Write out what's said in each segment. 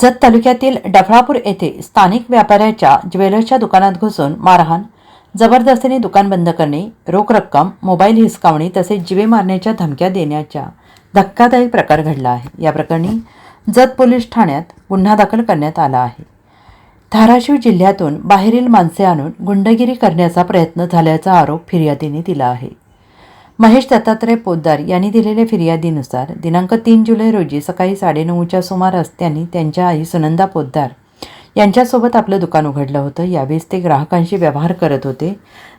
जत तालुक्यातील डफळापूर येथे स्थानिक व्यापाऱ्याच्या ज्वेलर्सच्या दुकानात घुसून मारहाण जबरदस्तीने दुकान बंद करणे रोख रक्कम मोबाईल हिसकावणे तसेच जिवे मारण्याच्या धमक्या देण्याच्या धक्कादायक प्रकार घडला आहे. या प्रकरणी जत पोलीस ठाण्यात गुन्हा दाखल करण्यात आला आहे. धाराशिव जिल्ह्यातून बाहेरील माणसे आणून गुंडगिरी करण्याचा प्रयत्न झाल्याचा आरोप फिर्यादीने दिला आहे. महेश दत्तात्रय पोद्दार यांनी दिलेल्या फिर्यादीनुसार दिनांक तीन जुलै रोजी सकाळी साडेनऊच्या सुमारास त्यांनी त्यांच्या आई सुनंदा पोद्दार यांच्यासोबत आपलं दुकान उघडलं होतं. यावेळेस ते ग्राहकांशी व्यवहार करत होते.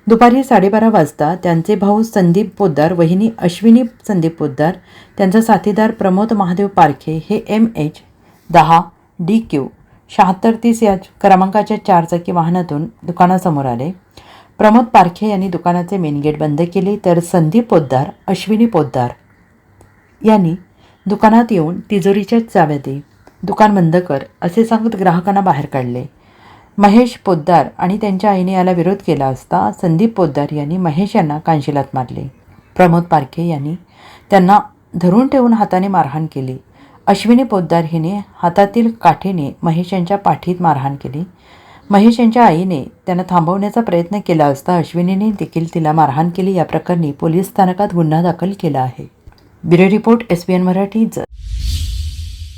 दुपारी साडेबारा वाजता त्यांचे भाऊ संदीप पोद्दार वहिनी अश्विनी संदीप पोद्दार त्यांचा साथीदार प्रमोद महादेव पारखे हे एम एच दहा डी क्यू शहात्तर तीस या क्रमांकाच्या चारचाकी वाहनातून दुकानासमोर आले. प्रमोद पारखे यांनी दुकानाचे मेन गेट बंद केले तर संदीप पोद्दार अश्विनी पोद्दार यांनी दुकानात येऊन तिजोरीच्या चाव्या दे दुकान बंद कर असे सांगत ग्राहकांना बाहेर काढले. महेश पोद्दार आणि त्यांच्या आईने याला विरोध केला असता संदीप पोद्दार यांनी महेश यांना कांशिलात मारले. प्रमोद पारखे यांनी त्यांना धरून ठेवून हाताने मारहाण केली. अश्विनी पोद्दार हिने हातातील काठीने महेश यांच्या पाठीत मारहाण केली. महेश यांच्या आईने त्यांना थांबवण्याचा प्रयत्न केला असता अश्विनीने देखील तिला मारहाण केली. या प्रकरणी पोलीस स्थानकात गुन्हा दाखल केला आहे. Bureau report S B N Marathi